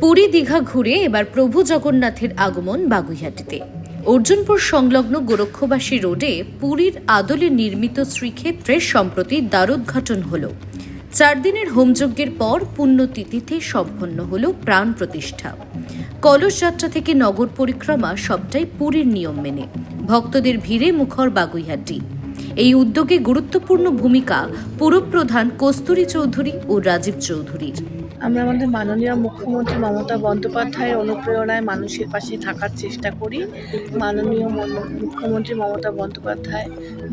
পুরী দীঘা ঘুরে এবার প্রভু জগন্নাথের আগমন বাগুইহাটিতে। অর্জুনপুর সংলগ্ন গোরক্ষবাসী রোডে পুরীর আদলে নির্মিত শ্রীক্ষেত্রের সম্প্রতি দ্বারোদ্ঘাটন হল। চার দিনের হোমযজ্ঞের পর পুণ্যতিথিতে সম্পন্ন হল প্রাণ প্রতিষ্ঠা। কলস যাত্রা থেকে নগর পরিক্রমা সবটাই পুরীর নিয়ম মেনে। ভক্তদের ভিড়ে মুখর বাগুইহাটি। এই উদ্যোগে গুরুত্বপূর্ণ ভূমিকা পুরপ্রধান কস্তুরী চৌধুরী ও রাজীব চৌধুরীর। আমরা আমাদের মাননীয় মুখ্যমন্ত্রী মমতা বন্দ্যোপাধ্যায়ের অনুপ্রেরণায় মানুষের পাশে থাকার চেষ্টা করি। মাননীয় মুখ্যমন্ত্রী মমতা বন্দ্যোপাধ্যায়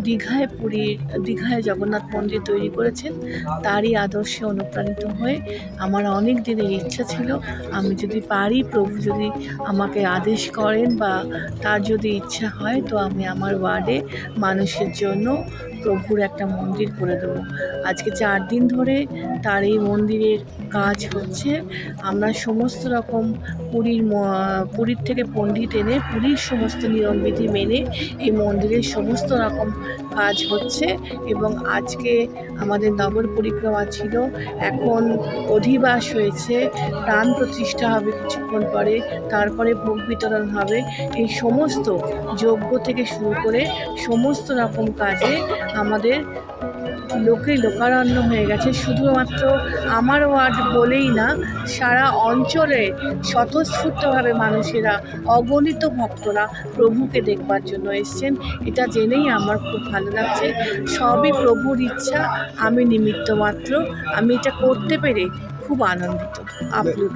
দীঘায় পুরীর, দীঘায় জগন্নাথ মন্দির তৈরি করেছেন। তারই আদর্শে অনুপ্রাণিত হয়ে আমার অনেক দিনের ইচ্ছা ছিল। আমি যদি পারি, প্রভু যদি আমাকে আদেশ করেন বা তার যদি ইচ্ছা হয়, তো আমি আমার ওয়ার্ডে মানুষের জন্য প্রভুর একটা মন্দির করে দেবো। আজকে চার দিন ধরে তার এই মন্দিরের কাজ হচ্ছে। আমরা সমস্ত রকম পুরীর পুরীর থেকে পণ্ডিত এনে পুরীর সমস্ত নিয়মবিধি মেনে এই মন্দিরের সমস্ত রকম কাজ হচ্ছে এবং আজকে আমাদের নগর পরিক্রমা ছিল। এখন অধিবাস হয়েছে, প্রাণ প্রতিষ্ঠা হবে কিছুক্ষণ পরে, তারপরে ভোগ বিতরণ হবে। এই সমস্ত যজ্ঞ থেকে শুরু করে সমস্ত রকম কাজে আমাদের লোকে লোকারণ্য হয়ে গেছে। শুধুমাত্র আমার ওয়ার্ড বলেই না, সারা অঞ্চলে স্বতঃস্ফূর্তভাবে মানুষেরা, অগণিত ভক্তরা প্রভুকে দেখবার জন্য এসছেন। এটা জেনেই আমার খুব ভালো লাগছে। সবই প্রভুর ইচ্ছা, আমি নিমিত্ত মাত্র। আমি এটা করতে পেরে খুব আনন্দিত, আপ্লুত।